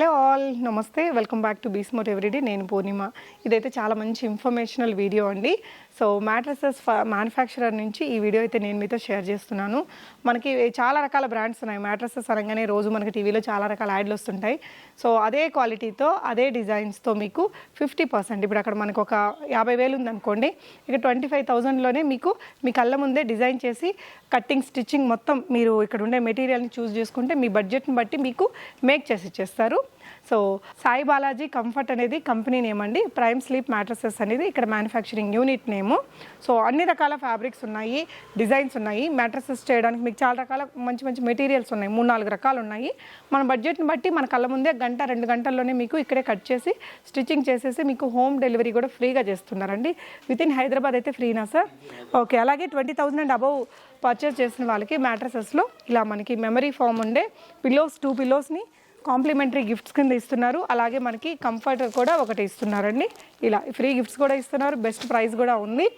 Hello all నమస్తే. Welcome back to బీస్మోట్ everyday. నేను పూర్ణిమ. ఇదైతే చాలా మంచి ఇన్ఫర్మేషనల్ వీడియో అండి. సో మ్యాట్రసెస్ మ్యానుఫ్యాక్చరర్ నుంచి ఈ వీడియో అయితే నేను మీతో షేర్ చేస్తున్నాను. మనకి చాలా రకాల బ్రాండ్స్ ఉన్నాయి. మ్యాట్రసెస్ అనగానే రోజు మనకి టీవీలో చాలా రకాల యాడ్లు వస్తుంటాయి. సో అదే క్వాలిటీతో అదే డిజైన్స్తో మీకు ఫిఫ్టీ పర్సెంట్. ఇప్పుడు అక్కడ మనకు ఒక యాభై వేలు ఉందనుకోండి. ఇక ట్వంటీ ఫైవ్ థౌజండ్లోనే మీకు మీ కళ్ళ ముందే డిజైన్ చేసి కట్టింగ్ స్టిచ్చింగ్ మొత్తం మీరు ఇక్కడ ఉండే మెటీరియల్ని చూస్ చేసుకుంటే మీ బడ్జెట్ని బట్టి మీకు మేక్ చేసి ఇచ్చేస్తారు. సో సాయి బాలాజీ కంఫర్ట్ అనేది కంపెనీ నేమ్ అండి. ప్రైమ్ స్లీప్ మ్యాట్రసెస్ అనేది ఇక్కడ మ్యానుఫ్యాక్చరింగ్ యూనిట్ నేము. సో అన్ని రకాల ఫ్యాబ్రిక్స్ ఉన్నాయి డిజైన్స్ ఉన్నాయి. మ్యాట్రసెస్ చేయడానికి మీకు చాలా రకాల మంచి మంచి మెటీరియల్స్ ఉన్నాయి. మూడు నాలుగు రకాలు ఉన్నాయి. మన బడ్జెట్ని బట్టి మన కళ్ళ ముందే గంట రెండు గంటల్లోనే మీకు ఇక్కడే కట్ చేసి స్టిచ్చింగ్ చేసేసి మీకు హోమ్ డెలివరీ కూడా ఫ్రీగా చేస్తున్నారండి. విత్ ఇన్ హైదరాబాద్ అయితే ఫ్రీనా సార్? ఓకే అలాగే twenty thousand and above purchase చేసిన వాళ్ళకి మ్యాట్రసెస్లో ఇలా మనకి మెమరీ ఫామ్ ఉండే పిల్లోస్ టూ పిల్లోస్ని కాంప్లిమెంటరీ గిఫ్ట్స్ కింద ఇస్తున్నారు. అలాగే మనకి కంఫర్ట్ కూడా ఒకటి ఇస్తున్నారండి. ఇలా ఫ్రీ గిఫ్ట్స్ కూడా ఇస్తున్నారు. బెస్ట్ ప్రైస్ కూడా ఉంది.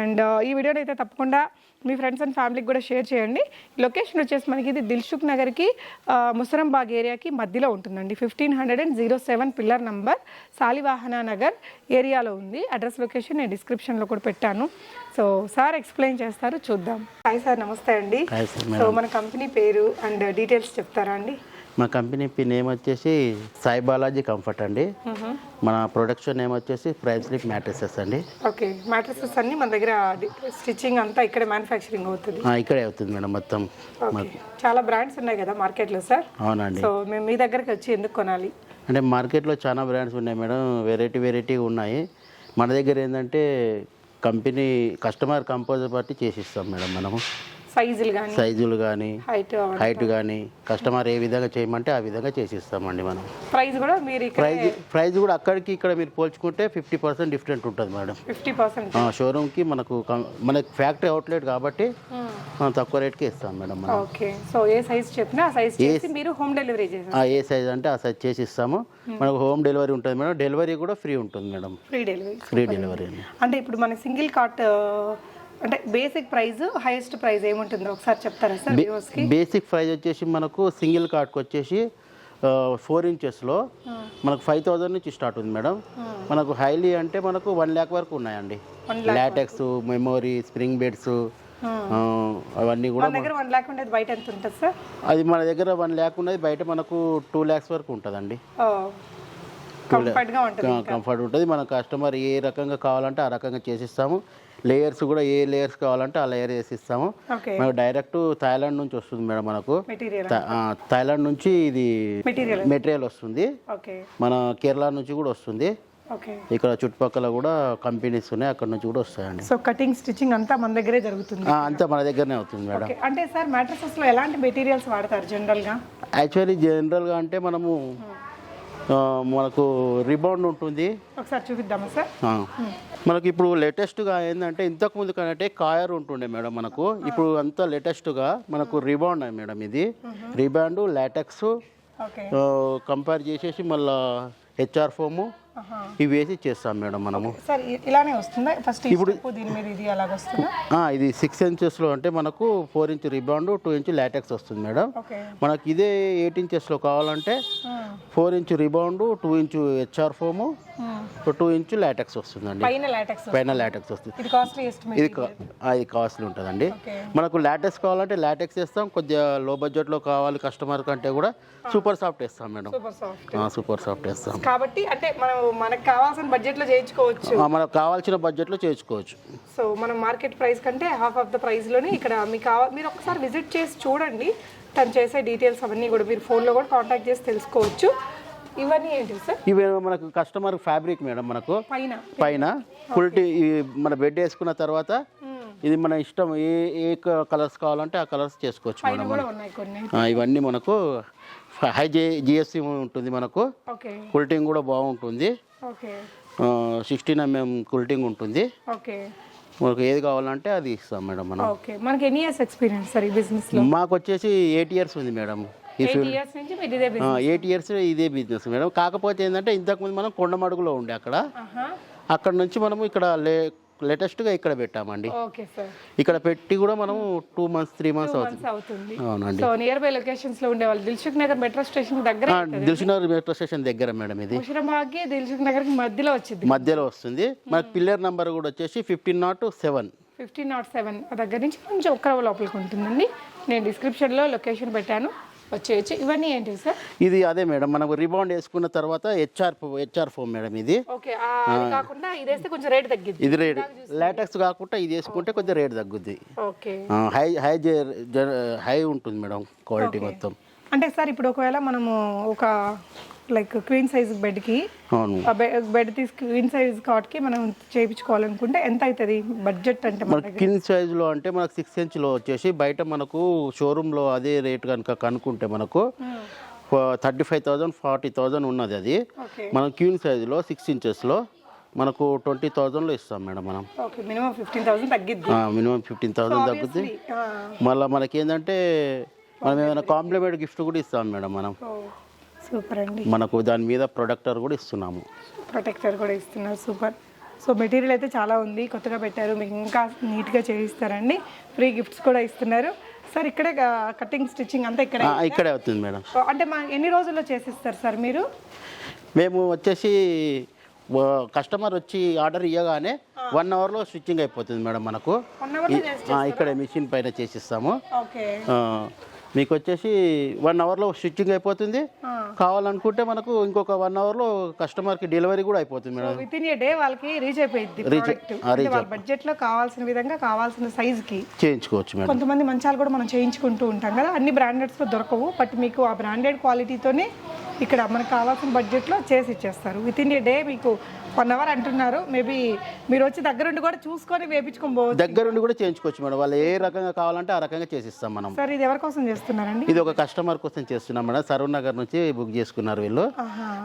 అండ్ ఈ వీడియోని అయితే తప్పకుండా మీ ఫ్రెండ్స్ అండ్ ఫ్యామిలీకి కూడా షేర్ చేయండి. లొకేషన్ వచ్చేసి మనకి ఇది దిల్సుఖ్ నగర్కి ముసరంబాగ్ ఏరియాకి మధ్యలో ఉంటుందండి. Fifteen hundred and zero seven pillar number Salivahana Nagar ఏరియాలో ఉంది. అడ్రస్ లొకేషన్ నేను డిస్క్రిప్షన్లో కూడా పెట్టాను. సో సార్ ఎక్స్ప్లెయిన్ చేస్తారు. చూద్దాం. హాయ్ సార్ నమస్తే అండి. సో మన కంపెనీ పేరు అండ్ డీటెయిల్స్ చెప్తారా అండి? మా కంపెనీ పి నేమ్ వచ్చేసి సాయి బాలాజీ కంఫర్ట్ అండి. మన ప్రొడక్షన్ నేమ్ వచ్చేసి ప్రైమ్ స్లిప్ మ్యాట్రసెస్ అండి. ఓకే మ్యాట్రసెస్ అన్ని మన దగ్గర స్టిచ్చింగ్ అంతా ఇక్కడ మ్యానుఫ్యాక్చరింగ్ అవుతుంది. ఆ, ఇక్కడే అవుతుంది మేడం మొత్తం. చాలా బ్రాండ్స్ ఉన్నాయి కదా మార్కెట్లో సార్? అవునండి. సో మేము మీ దగ్గరికి వచ్చి ఎందుకు కొనాలి? అంటే మార్కెట్లో చాలా బ్రాండ్స్ ఉన్నాయి మేడం. వెరైటీ వెరైటీ ఉన్నాయి. మన దగ్గర ఏంటంటే కంపెనీ కస్టమర్ కంపోజర్ బట్టి చేసిస్తాం మేడం మనము. సైజులు కానీ సైజులు కానీ హైట్ హైట్ కానీ కస్టమర్ ఏ విధంగా చేయమంటే ఆ విధంగా చేసిస్తామండి మనం. ప్రైస్ కూడా మీరు ప్రైజ్ ప్రైజ్ కూడా అక్కడికి ఇక్కడ మీరు పోల్చుకుంటే ఫిఫ్టీ పర్సెంట్ డిఫరెంట్ ఉంటుంది మేడం. Fifty percent. ఆ, షోరూమ్కి మనకు మనకి ఫ్యాక్టరీ అవుట్లెట్ కాబట్టి మనం తక్కువ రేట్కి ఇస్తాం మేడం మనం. ఓకే. సో ఏ సైజ్ చెప్పినా ఆ సైజ్ చేసి మీరు హోమ్ డెలివరీ చేసేస్తారు ఆ, ఏ సైజ్ అంటే ఆ సైజ్ చేసి ఇస్తాము. మనకు హోమ్ డెలివరీ ఉంటుంది మేడం. డెలివరీ కూడా ఫ్రీ ఉంటుంది madam. Free delivery. Free delivery. అంటే ఇప్పుడు మన సింగిల్ కాట్ అంటే బేసిక్ ప్రైస్ హైయెస్ట్ ప్రైస్ ఏముంటుందో ఒకసారి చెప్తారా సార్ వ్యూవర్స్కి బేసిక్ ప్రైస్ వచ్చేసి మనకు సింగిల్ కార్డ్కి వచ్చేసి ఫోర్ ఇంచెస్లో మనకు ఫైవ్ థౌజండ్ నుంచి స్టార్ట్ ఉంది మేడం. మనకు హైలీ అంటే మనకు వన్ ల్యాక్ వరకు ఉన్నాయండి. లాటెక్స్ మెమోరీ స్ప్రింగ్ బెడ్స్ అవన్నీ కూడా మన దగ్గర వన్ ల్యాక్ ఉండేది బయట ఎంత ఉంటుంది సార్? అది మన దగ్గర వన్ ల్యాక్ ఉన్నది బయట మనకు టూ ల్యాక్స్ వరకు ఉంటుందండి. కంఫర్ట్ ఉంటుంది మన కస్టమర్ ఏ రకంగా కావాలంటే ఆ రకంగా చేసిస్తాము. లేయర్స్ కూడా ఏ లేయర్స్ కావాలంటే ఆ లేయర్ వేసిస్తాము. ఓకే. మనకు డైరెక్ట్ థాయిలాండ్ నుంచి వస్తుంది మేడం మనకు. థాయిలాండ్ నుంచి ఇది మెటీరియల్. వస్తుంది. మన కేరళ నుంచి కూడా వస్తుంది. ఇక్కడ చుట్టుపక్కల కూడా కంపెనీస్ ఉన్నాయి అక్కడ నుంచి కూడా వస్తాయండి. సో కటింగ్ స్టిచ్చింగ్ అంతా మన దగ్గరే జరుగుతుంది. అంతా మన దగ్గరనే అవుతుంది మేడం. అంటే సార్ mattresses లో ఎలాంటి మెటీరియల్స్ వాడతారు జనరల్గా? యాక్చువల్లీ జనరల్గా అంటే మనము మనకు రిబౌండ్ ఉంటుంది. ఒకసారి చూపిద్దామా సార్. మనకి ఇప్పుడు లేటెస్ట్గా ఏంటంటే ఇంతకు ముందు కంటే కాయర్ ఉంటుండే మేడం మనకు. ఇప్పుడు అంతా లేటెస్ట్గా మనకు రిబౌండ్ మేడం ఇది. రిబాండ్ లాటెక్స్ కంపేర్ చేసేసి మళ్ళా హెచ్ఆర్ ఫోము. ఇవి వేసి చేస్తాం మేడం మనము. సార్ ఇ- ఇలానే వస్తుందా? ఫస్ట్ ఇప్పుడు దీని మీద ఇది అలాగ వస్తుందా? ఆ, ఇది సిక్స్ ఇంచెస్లో అంటే మనకు four inch rebound two inch latex వస్తుంది మేడం. మనకి ఇదే ఎయిట్ ఇంచెస్లో కావాలంటే four inch rebound two inch HR foam two inch latex వస్తుందండి. పైన లాటెక్స్ పైన లాటెక్స్ వస్తుంది. ఇది ఇది కాస్ట్లీ ఉంటుందండి. ఓకే. మనకు లాటెక్స్ కావాలంటే లాటెక్స్ వేస్తాం కొద్దిగా లో బడ్జెట్లో కావాలి కస్టమర్ కంటే కూడా సూపర్ సాఫ్ట్ వేస్తాం మేడం. సూపర్ సాఫ్ట్ ఆ, సూపర్ సాఫ్ట్ వేస్తాం. కాబట్టి అంటే మనం మనకు కావాల్సిన బడ్జెట్లో చేయించుకోవచ్చు. మనకు కావాల్సిన బడ్జెట్లో చేర్చుకోవచ్చు సో మనం మార్కెట్ ప్రైస్ కంటే హాఫ్ ఆఫ్ ద ప్రైస్లోనే ఇక్కడ మీకు కావాలి మీరు ఒకసారి విజిట్ చేసి చూడండి. తను చేసే డీటెయిల్స్ అవన్నీ కూడా మీరు ఫోన్లో కూడా కాంటాక్ట్ చేసి తెలుసుకోవచ్చు. ఇవన్నీ ఏంటి సార్? ఇవి మనకు కస్టమర్ ఫ్యాబ్రిక్ మేడం మనకు. పైన. పైన. కుల్టీ మన బెడ్ వేసుకున్న తర్వాత ఇది మన ఇష్టం. ఏ ఏ కలర్స్ కావాలంటే ఆ కలర్స్ చేసుకోవచ్చు మేడం ఇవన్నీ మనకు హై జే జిఎస్సి ఉంటుంది మనకు. కుల్టింగ్ కూడా బాగుంటుంది. సిక్స్టీన్ ఎంఎం కుల్టింగ్ ఉంటుంది. ఓకే. మనకు ఏది కావాలంటే అది ఇస్తాం మేడం మనం. ఓకే. మనకి ఎన్ని ఇయర్స్ ఎక్స్పీరియన్స్ సార్ ఈ బిజినెస్లో మాకు వచ్చేసి ఎయిట్ ఇయర్స్ ఉంది మేడం. ఈ ఎయిట్ ఇయర్స్ నుంచి మీరు ఇదే బిజినెస్ ఎయిట్ ఇయర్స్ ఇదే బిజినెస్ మేడం. కాకపోతే ఏంటంటే ఇంతకుముందు మనం కొండమడుగులో ఉండే అక్కడ. అక్కడ నుంచి మనము ఇక్కడ లే లేటెస్ట్గా ఇక్కడ పెట్టామండి. Okay sir. ఇక్కడ పెట్టి కూడా మనం టూ మంత్స్ త్రీ మంత్స్ అవుతుంది. అవునండి. సో నియర్ బై లొకేషన్స్లో ఉండే వాళ్ళు దిల్సుఖ్ నగర్ మెట్రో స్టేషన్ దగ్గర దిల్సునగర్ మెట్రో స్టేషన్ దగ్గర మేడం ఇది. ముషిరాబాద్కి దిల్సుఖ్ నగర్ మధ్యలో వచ్చింది. మధ్యలో వస్తుంది. మనకి పిల్లర్ నెంబర్ కూడా వచ్చేసి fifteen nought seven fifteen nought seven దగ్గర నుంచి కొంచెం ఒక్క లోపలికి ఉంటుందండి. నేను డిస్క్రిప్షన్లో లొకేషన్ పెట్టాను. వచ్చేయచ్చు. ఇవన్నీ ఏంటి సార్? ఇది అదే మేడం మనకు రిబౌండ్ వేసుకున్న తర్వాత హెచ్ఆర్ హెచ్ఆర్ ఫోమ్ మేడం ఇది. ఓకే కాకుండా ఇది వేస్తే కొంచెం రేట్ తగ్గిద్ది. ఇది రేట్. లాటెక్స్ కాకుండా ఇది వేసుకుంటే కొద్దిగా రేట్ తగ్గుద్ది. ఓకే. హై హై హై ఉంటుంది మేడం క్వాలిటీ మొత్తం. అంటే సార్ ఇప్పుడు ఒకవేళ మనము ఒక లైక్ క్వీన్ సైజ్ బెడ్కి బెడ్ తీసి క్వీన్ సైజ్ కాట్కి మనం చేయించుకోవాలనుకుంటే ఎంత అవుతుంది బడ్జెట్ అంటే మన కింగ్ సైజులో అంటే మనకు సిక్స్ ఇంచ్లో వచ్చేసి బయట మనకు షోరూంలో అదే రేట్ కనుక కనుక్కుంటే మనకు thirty five thousand forty thousand ఉన్నది అది. మనం క్యూన్ సైజులో సిక్స్ ఇంచెస్లో మనకు ట్వంటీ థౌజండ్లో ఇస్తాం మేడం మనం. మినిమం ఫిఫ్టీన్ థౌసండ్ తగ్గుద్ది. మళ్ళీ మనకి ఏంటంటే మనం ఏమైనా కాంప్లిమెంట్ గిఫ్ట్ కూడా ఇస్తాం మేడం మనం. సూపర్ అండి. మనకు దాని మీద ప్రొడక్టర్ కూడా ఇస్తున్నాము. ప్రొటెక్టర్ కూడా ఇస్తున్నారు. సూపర్ సో మెటీరియల్ అయితే చాలా ఉంది. కొత్తగా పెట్టారు. మీకు ఇంకా నీట్గా చేయిస్తారండి. ఫ్రీ గిఫ్ట్స్ కూడా ఇస్తున్నారు. సార్ ఇక్కడే కటింగ్ స్టిచ్చింగ్ అంతా ఇక్కడే ఇక్కడే అవుతుంది మేడం. అంటే మా ఎన్ని రోజుల్లో చేసిస్తారు సార్ మీరు? మేము వచ్చేసి కస్టమర్ వచ్చి ఆర్డర్ ఇవ్వగానే వన్ అవర్లో స్టిచ్చింగ్ అయిపోతుంది మేడం మనకు. ఇక్కడే మిషన్ పైన చేసిస్తాము. మీకు వచ్చేసి వన్ అవర్లో స్టిచ్చింగ్ అయిపోతుంది. కావాలనుకుంటే మనకు ఇంకొక వన్ అవర్లో కస్టమర్కి డెలివరీ కూడా అయిపోతుంది madam. Within a day వాళ్ళకి రీచ్ అయిపోయింది reach వాళ్ళ బడ్జెట్లో కావాల్సిన విధంగా కావాల్సిన సైజ్కి చేయించుకోవచ్చు మేడం. కొంతమంది మంచాలు కూడా మనం చేయించుకుంటూ ఉంటాం కదా. అన్ని బ్రాండెడ్స్లో దొరకవు. బట్ మీకు ఆ బ్రాండెడ్ క్వాలిటీతోనే ఇక్కడ మనకు కావాల్సిన బడ్జెట్లో చేసి ఇచ్చేస్తారు. విత్ ఇన్ ఏ డే మీకు వన్ అవర్ అంటున్నారు. మేబీ మీరు వచ్చి దగ్గరుండి కూడా చూసుకొని పోవచ్చు. దగ్గరుండి కూడా చేయించుకోవచ్చు మేడం. వాళ్ళు ఏ రకంగా కావాలంటే ఆ రకంగా చేసిస్తాం మనం. సార్ ఇది ఎవరి కోసం చేస్తున్నారండి? ఇది ఒక కస్టమర్ కోసం చేస్తున్నాం మేడం. సరూర్ నగర్ నుంచి బుక్ చేసుకున్నారు వీళ్ళు.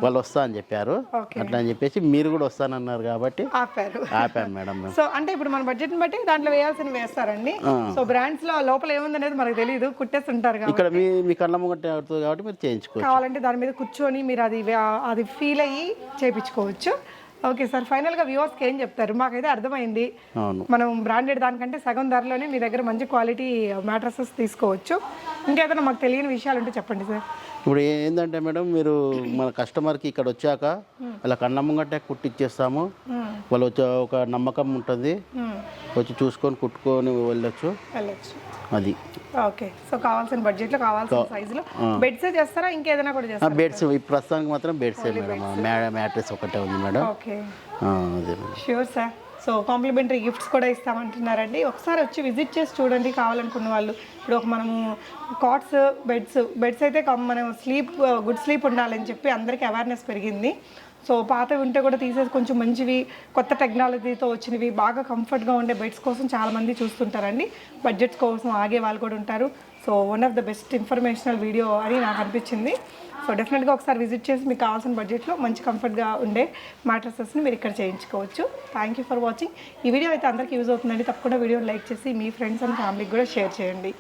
వాళ్ళు వస్తా అని చెప్పారు. అట్లా అని చెప్పేసి మీరు కూడా వస్తానన్నారు కాబట్టి ఆపారు. ఆపాను మేడం సో అంటే ఇప్పుడు మన బడ్జెట్ని బట్టి దాంట్లో వేయాల్సిన వేస్తారండి. సో బ్రాండ్స్లో లోపల ఏముందనేది మనకు తెలియదు కుట్టేసి ఉంటారు కాబట్టి. ఇక్కడ మీ మీ కళ్ళ అవుతుంది కాబట్టి మీరు చేయించుకోవచ్చు. కావాలంటే దాని మీద కూర్చొని మీరు అది అది ఫీల్ అయ్యి చేపించుకోవచ్చు. ఓకే సార్ ఫైనల్గా వ్యూవర్స్కి ఏం చెప్తారు? మాకైతే అర్థమైంది. మనం బ్రాండెడ్ దానికంటే సగం ధరలోనే మీ దగ్గర మంచి క్వాలిటీ మ్యాట్రసెస్ తీసుకోవచ్చు. ఇంకేదైనా మాకు తెలియని విషయాలు ఉంటే చెప్పండి సార్. ఇప్పుడు ఏంటంటే మేడం మీరు మన కస్టమర్కి ఇక్కడ వచ్చాక వాళ్ళ కళ్ళ ముంగటే కుట్టిచ్చేస్తాము. వాళ్ళు వచ్చే ఒక నమ్మకం ఉంటుంది. వచ్చి చూసుకొని కుట్టుకొని వెళ్ళొచ్చు. వెళ్ళచ్చు. అది. ఓకే. సో కావాల్సిన బడ్జెట్లో కావాల్సిన సైజులో. బెడ్సే చేస్తారా? ఇంకేదైనా కూడా చేస్తారా? బెడ్స్ ఈ ప్రస్తుతానికి మాత్రం బెడ్సే మేడం. మ్యాట్రెస్ ఒకటే ఉంది మేడం. ఓకే. ఆ, అదే sure sir so complimentary gifts కూడా ఇస్తామంటున్నారండి. ఒకసారి వచ్చి విజిట్ చేసి చూడండి కావాలనుకున్న వాళ్ళు. ఇప్పుడు ఒక మనము కాట్స్ బెడ్స్ బెడ్స్ అయితే మనం స్లీప్ గుడ్ స్లీప్ ఉండాలని చెప్పి అందరికీ అవేర్నెస్ పెరిగింది. సో పాతవి ఉంటే కూడా తీసేసి కొంచెం మంచివి కొత్త టెక్నాలజీతో వచ్చినవి బాగా కంఫర్ట్గా ఉండే బెడ్స్ కోసం చాలామంది చూస్తుంటారండి. బడ్జెట్స్ కోసం ఆగే వాళ్ళు కూడా ఉంటారు. So one of the best informational video అని నాకు అనిపించింది. సో డెఫినెట్గా ఒకసారి విజిట్ చేసి మీకు కావాల్సిన బడ్జెట్లో మంచి కంఫర్ట్గా ఉండే మ్యాట్రసెస్ని మీరు ఇక్కడ చేయించుకోవచ్చు. థ్యాంక్ యూ ఫర్ వాచింగ్ ఈ వీడియో అయితే అందరికీ యూజ్ అవుతుందండి. తప్పకుండా వీడియోని లైక్ చేసి మీ ఫ్రెండ్స్ అండ్ ఫ్యామిలీకి కూడా షేర్ చేయండి.